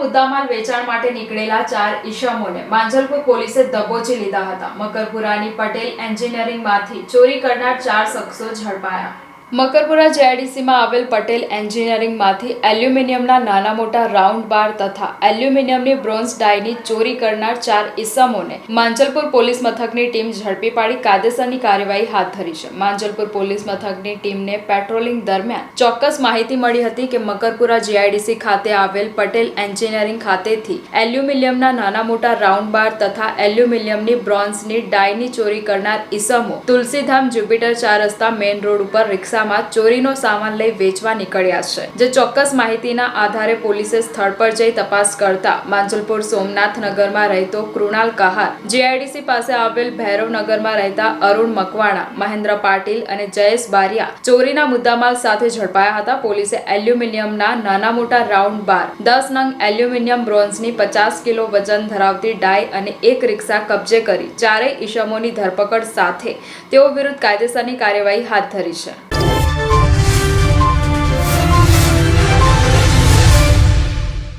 મુદ્દામાલ વેચાણ માટે નીકળેલા ચાર ઈશમોને માંજલપુર પોલીસે દબોચી લીધા હતા. મકરપુરાની પટેલ એન્જિનિયરિંગમાંથી ચોરી કરનાર ચાર શખ્સો ઝડપાયા. મકરપુરા જેઆઈડીસીમાં આવેલ પટેલ એન્જિનિયરિંગમાંથી એલ્યુમિનિયમના નાના મોટા રાઉન્ડ બાર તથા એલ્યુમિનિયમની બ્રોન્ઝ ડાયની ચોરી કરનાર ચાર ઈસમોને માંજલપુર પોલીસ મથકની ટીમ ઝડપી પાડી કાયદેસરની કાર્યવાહી હાથ ધરી છે. માંજલપુર પોલીસ મથકની ટીમને પેટ્રોલિંગ દરમિયાન ચોક્કસ માહિતી મળી હતી કે મકરપુરા જીઆઈડીસી ખાતે આવેલ પટેલ એન્જિનિયરિંગ ખાતેથી એલ્યુમિનિયમના નાના મોટા રાઉન્ડ બાર તથા એલ્યુમિનિયમની બ્રોન્ઝની ડાયની ચોરી કરનાર ઈસમો તુલસીધામ જ્યુપિટર ચાર રસ્તા મેઇન રોડ ઉપર રિક્ષામાં ચોરીનો સામાન લઈ વેચવા નીકળ્યા છે, જે ચોક્કસ માહિતીના આધારે પોલીસે સ્થળ પર જઈ તપાસ કરતા માંજલપુર સોમનાથ નગરમાં રહેતો કૃણાલ કહાર જીઆઈડીસી પાસે આવેલ ભૈરવનગરમાં રહેતા અરુણ મકવાણા, મહેન્દ્ર પાટીલ અને જયેશ બારિયા ચોરીના મુદ્દામાલ સાથે ઝડપાયા હતા. પોલીસે એલ્યુમિનિયમના નાના મોટા રાઉન્ડ બાર, દસ નંગ એલ્યુમિનિયમ બ્રોન્ઝની પચાસ કિલો વજન ધરાવતી ડાય અને એક રિક્ષા કબજે કરી, ચારેય ઈસમોની ધરપકડ સાથે તેઓ વિરુદ્ધ કાયદેસરની કાર્યવાહી હાથ ધરી છે.